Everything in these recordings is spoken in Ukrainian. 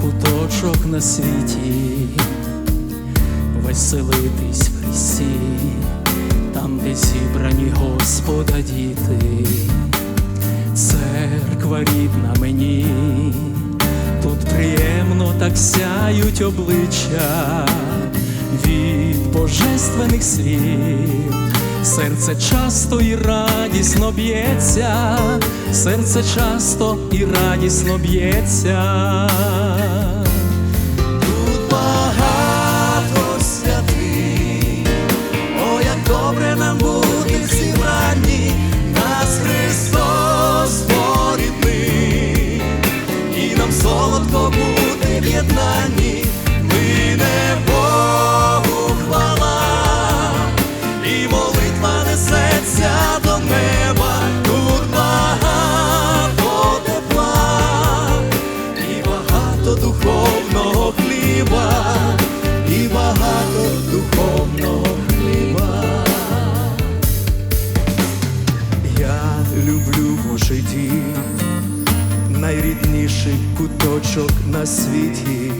куточок на світі, веселитись в Христі, там, де зібрані Господа діти, церква рідна мені, тут приємно так сяють обличчя від божественних слів. Серце часто і радісно б'ється, серце часто і радісно б'ється. Найрідніший куточок на світі.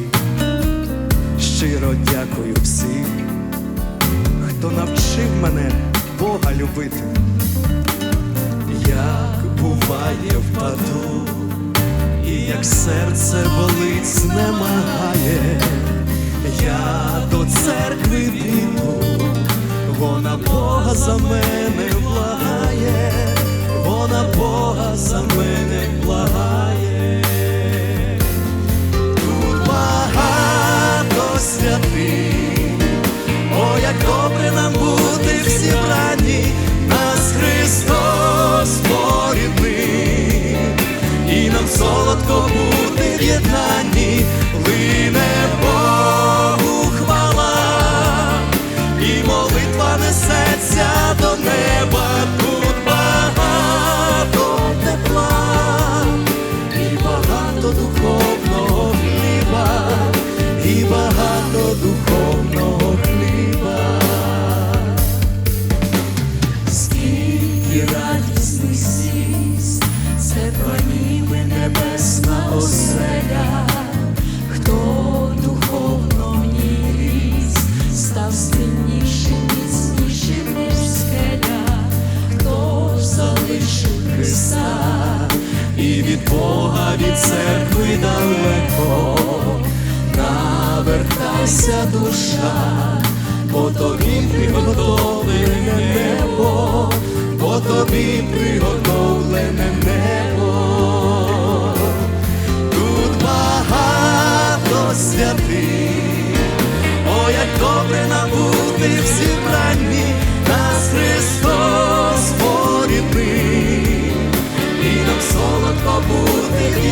Щиро дякую всім, хто навчив мене Бога любити. Як буває впаду, і як серце болить, знемагає, я до церкви піду, вона Бога за мене єднанні, лине Богу хвала, і молитва несеться до неба, тут багато тепла, і багато духовного хліба, і багато духовного хліба. Скільки радісних і від Бога, від церкви далеко, навертайся душа, бо тобі приготовлене небо, бо тобі приготовлене небо. Святих, о, як добре набути в зібранні, нас Христос порідний, і нам солодко бути в